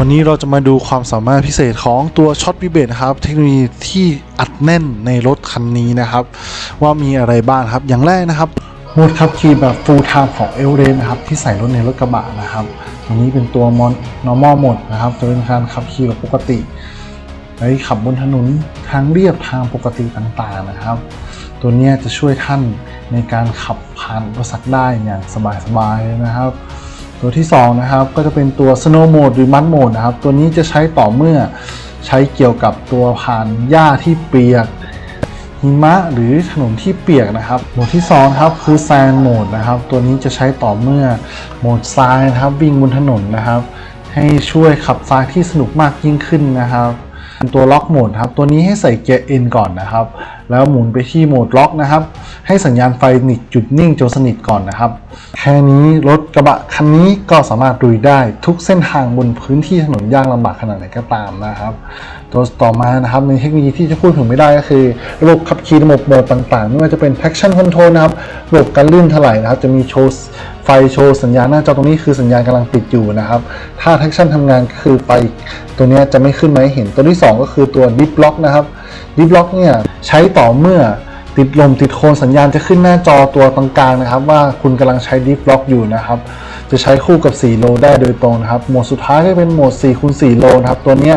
วันนี้เราจะมาดูความสามารถพิเศษของตัวช็อตวิเบตครับ เทคโนโลยีที่อัดแน่นในรถคันนี้นะครับ ว่ามีอะไรบ้างครับ อย่างแรกนะครับโหมดขับขี่แบบ full time ของ e l r a n นะครับ ที่ใส่รถในรถกระบะนะครับตัวนี้เป็นตัว Mon- normal mode นะครับจะเป็นการขับขี่แบบปกติไว้ขับบนถนนทางเรียบทางปกติต่างๆนะครับ ตัวนี้จะช่วยท่านในการขับผ่านอุปสรรคได้อย่างสบายๆนะครับ ตัวที่2นะครับก็จะเป็นตัว Snow Mode หรือ Mud Mode นะครับ ตัวนี้จะใช้ต่อเมื่อใช้เกี่ยวกับตัวผ่านหญ้าที่เปียกหิมะหรือถนนที่เปียกนะครับโหมดที่2ครับคือ Sand Mode นะครับ ตัวนี้จะใช้ต่อเมื่อโหมดทรายนะครับ วิ่งบนถนนนะครับ ให้ช่วยขับทรายที่สนุกมากยิ่งขึ้นนะครับตัวล็อกโหมดครับ ตัวนี้ให้ใส่เกียร์ N ก่อนนะครับ แล้วหมุนไปที่โหมดล็อกนะครับ ให้สัญญาณไฟหนิดจุดนิ่งจนสนิทก่อนนะครับ แค่นี้รถกระบะคันนี้ก็สามารถลุยได้ทุกเส้นทางบนพื้นที่ถนนยากลำบากขนาดไหนก็ตามนะครับ ตัวต่อมานะครับในเทคโนโลยีที่จะพูดถึงไม่ได้ก็คือ ระบบขับขี่ระบบโหมดต่างๆ ไม่ว่าจะเป็น traction control นะครับ ระบบการลื่นถลายนะครับ จะมีโชว์ไฟโชว์สัญญาณหน้าจอตรงนี้คือสัญญาณกำลังติดอยู่นะครับ ถ้า traction ทำงานก็คือไฟตัวนี้จะไม่ขึ้นมาให้เห็น ตัวที่ 2 ก็คือตัว dip lock นะครับ dip lock เนี่ยใช้ต่อเมื่อ ติดลมติดโคนสัญญาณจะขึ้นหน้าจอตัวตรงกลางนะครับ ว่าคุณกำลังใช้ดิฟล็อกอยู่นะครับ จะใช้คู่กับ 4 โลได้โดยตรงนะครับ โหมดสุดท้ายก็เป็นโหมด4คูณ4โลนะครับ ตัวนี้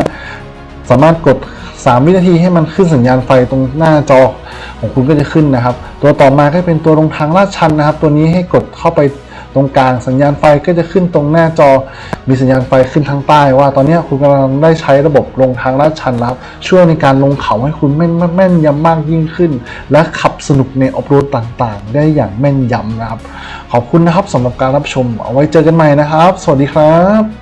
สามารถกด 3 วินาทีให้มันขึ้นสัญญาณไฟตรงหน้าจอของคุณก็จะขึ้นนะครับ ตัวต่อมาก็เป็นตัวลงทางลาดชันนะครับ ตัวนี้ให้กดเข้าไป ตรงกลางสัญญาณไฟก็จะขึ้นตรงหน้าจอ มีสัญญาณไฟขึ้นทางใต้ ว่าตอนนี้คุณกำลังได้ใช้ระบบลงทางลาดชันแล้วครับช่วยในการลงเขาให้คุณแม่นแม่นยำมากยิ่งขึ้น และขับสนุกในออฟโรดต่างๆ ได้อย่างแม่นยำนะครับ ขอบคุณนะครับสำหรับการรับชมเอาไว้เจอกันใหม่นะครับ สวัสดีครับ